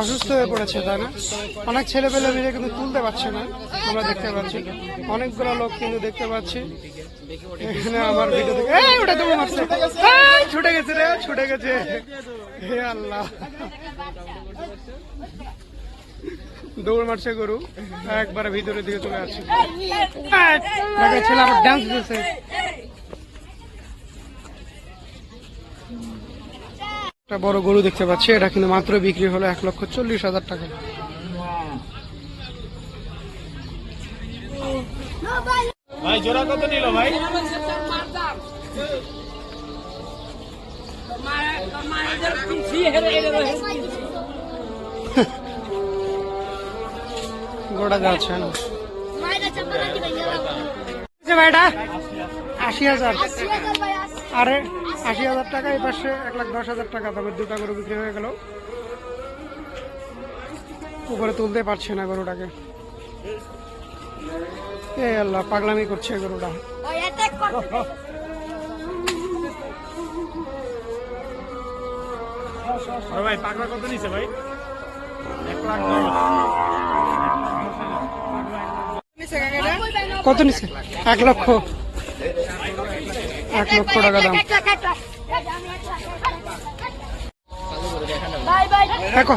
অসুস্থ হয়ে পড়েছে, তাই না? অনেক ছেলে পেলে মিলে কিন্তু তুলতে পারছে না। আমরা দেখতে পাচ্ছি। অনেকগুলো লোক কিন্তু দেখতে পাচ্ছি। এখানে আমার মারছে ছুটে গেছে রে, ছুটে গেছে। হে আল্লাহ। দৌড় মারছে গরু। একবারে ভিতরের দিকে চলে আসছে। ছেলে ডান্স দিতেছে। একটা বড় গরু দেখতে পাচ্ছি এটা কিন্তু মাত্র বিক্রি হলো এক লক্ষ চল্লিশ হাজার টাকা। ভাই জোড়া কত নিল যাচ্ছে না ভাইটা আশি হাজার। আরে আশি হাজার টাকা এই পাশে এক লাখ দশ হাজার টাকা তবে দুটা গরু বিক্রি হয়ে গেল। উপরে তুলতে পারছে না গরুটাকে। এ আল্লাহ পাগলামি করছে গরুটা। ভাই কত নিছে ভাই? এক লাখ কত নিচ্ছে এক লক্ষ। এক লক্ষ টাকা দাম। দেখো।